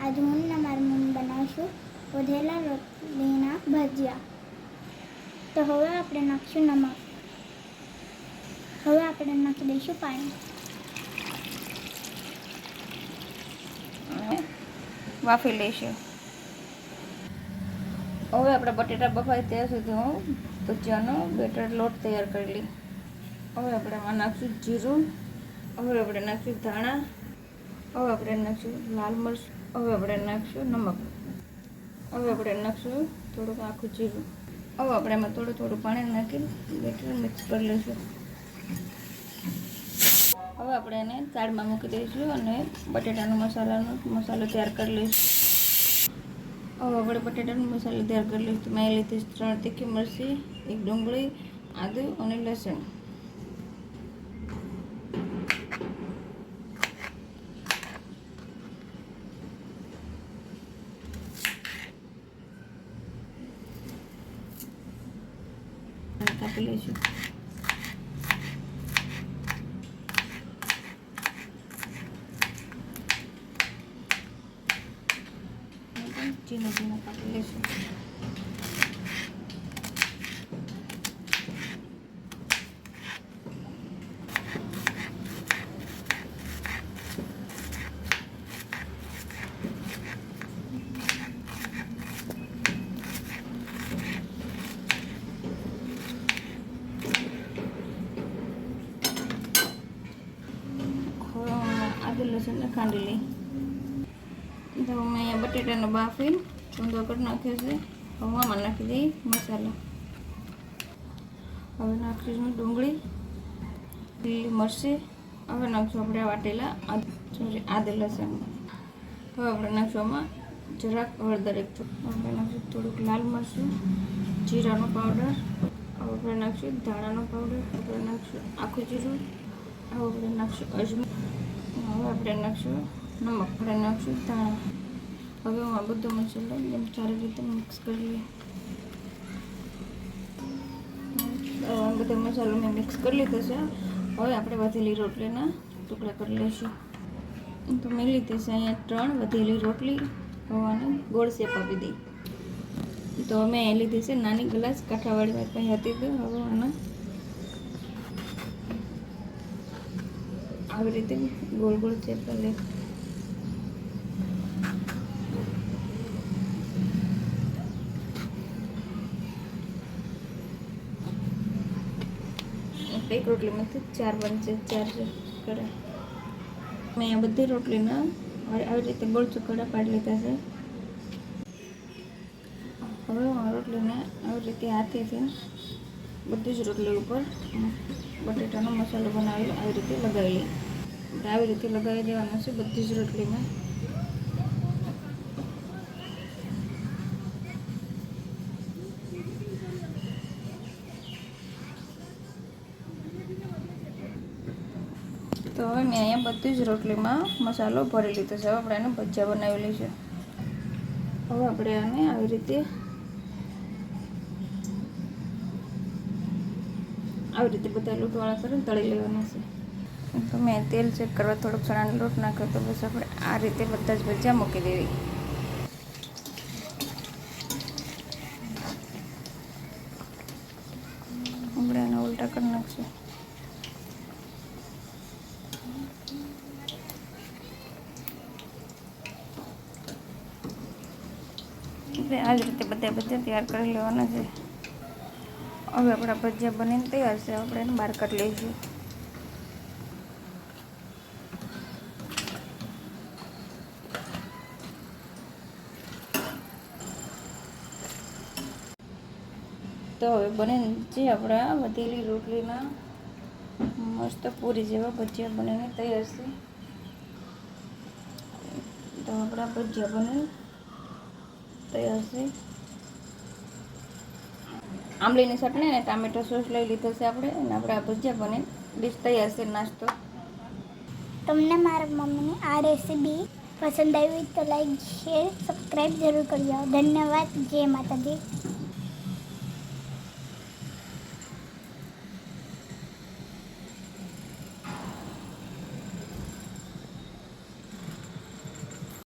આજ મૂનના મારું મૂન બનાવીશું. વધેલા રોટલીના ભજીયા. તો હવે આપણે નાખશું નમક. હવે આપણે નાખી દઈશું પાણી. વાફી લઈશું. હવે આપણે બટેટા બફાય ત્યાં સુધી હું ભજીયાનો બેટર લોટ તૈયાર કરી લઈ હવે આપણે આમાં નાખશું જીરું. હવે આપણે નાખશું ધાણા. હવે આપણે નાખશું લાલ મરચું. હવે આપણે નાખશું નમક. હવે આપણે નાખશું થોડુંક આખું જીરું. હવે આપણે એમાં થોડું થોડું પાણી નાખી બેટર મિક્સ કરી લઈશું. હવે આપણે એને દાળમાં મૂકી દઈશું અને બટેટાનો મસાલાનો મસાલો તૈયાર કરી લઈશું. હવે આપણે બટેટાનો મસાલો તૈયાર કરી લઈશું. મેં લીધી ત્રણ તીખી મરચી, એક ડુંગળી, આદુ અને લસણ. કાપી લઈશું ઝીણો ઝીણો કાપી લઈશું ખાંડી લઈ તો મેં અહીંયા બટેટાનો બાફી ચૂંદો કરી નાખ્યો છે. હવામાં નાખી દઈ મસાલા. હવે નાખીશું ડુંગળી, લીલી મરચી, હવે નાખશું આપણે વાટેલા સોરી, આદે લસણ. હવે આપણે નાખશું આમાં જરાક હળદર એક આપણે નાખશું થોડુંક લાલ મરચું, જીરાનો પાવડર. આપણે નાખશું ધાણાનો પાવડર. આપણે નાખશું આખું જીરું. આપણે નાખશું અજમો. હવે આપણે નાખશું નમક આપણે નાખશું ધાણા હવે હું આ બધો મસાલો એમ સારી રીતે મિક્સ કરી લઈએ. બધો મસાલો મેં મિક્સ કરી લીધો છે. હવે આપણે વધેલી રોટલીના ટુકડા કરી લઈશું. તો મેં લીધી છે અહીંયા ત્રણ વધેલી રોટલી, હોવાને ગોળ શેપ આપી દઈ. તો મેં લીધી છે નાની ગ્લાસ કાંઠાવાળી વાત પાસે હતી તો હવે આના આવી રીતે ગોળ ગોળ છે લે એક રોટલીમાંથી ચાર બનશે, ચાર કડા મેં આ બધી રોટલીના આવી રીતે ગોળ ચકડા પાડી લીધા છે. હવે હું રોટલીને આવી રીતે હાથેથી બધી જ રોટલી ઉપર બટેટાનો મસાલો બનાવેલો આવી રીતે લગાવી લઈએ. આવી રીતે લગાવી દેવાનો છે બધી જ રોટલીમાં. તો હવે મેં અહીંયા બધી જ રોટલીમાં મસાલો ભરી લીધો છે. હવે આપણે એને ભજીયા બનાવી લઈશું હવે આપણે આને આવી રીતે આવી રીતે બધા લોટવાળા કરીને તળી લેવાના છે. તો મેં તેલ ચેક કરવા થોડોક ચણાનો લોટ નાખ્યો તો બસ આપણે આ રીતે બધા જ ભજીયા મૂકી દેવી. આપણે આને ઉલટા કરી નાખશું. જ રીતે બધા ભજીયા તૈયાર કરી લેવાના છે. હવે આપણા ભજીયા બનીને તૈયાર છે. આપણે એને બહાર કાઢી લઈશું. તો હવે બનીને જે આપણા વધેલી રોટલીના મસ્ત પૂરી જેવા ભજીયા બનીને તૈયાર છે. તો આપણા ભજીયા બને તૈયાર છે. આંબલીની ચટણી અને ટામેટો સોસ લઈ લીધો છે આપણે અને આપણે આ ભજીયા બને ડીશ તૈયાર છે નાસ્તો. તમને મારા મમ્મીની આ રેસીપી પસંદ આવી તો લાઈક શેર સબસ્ક્રાઈબ જરૂર કરજો. ધન્યવાદ. જય માતાજી.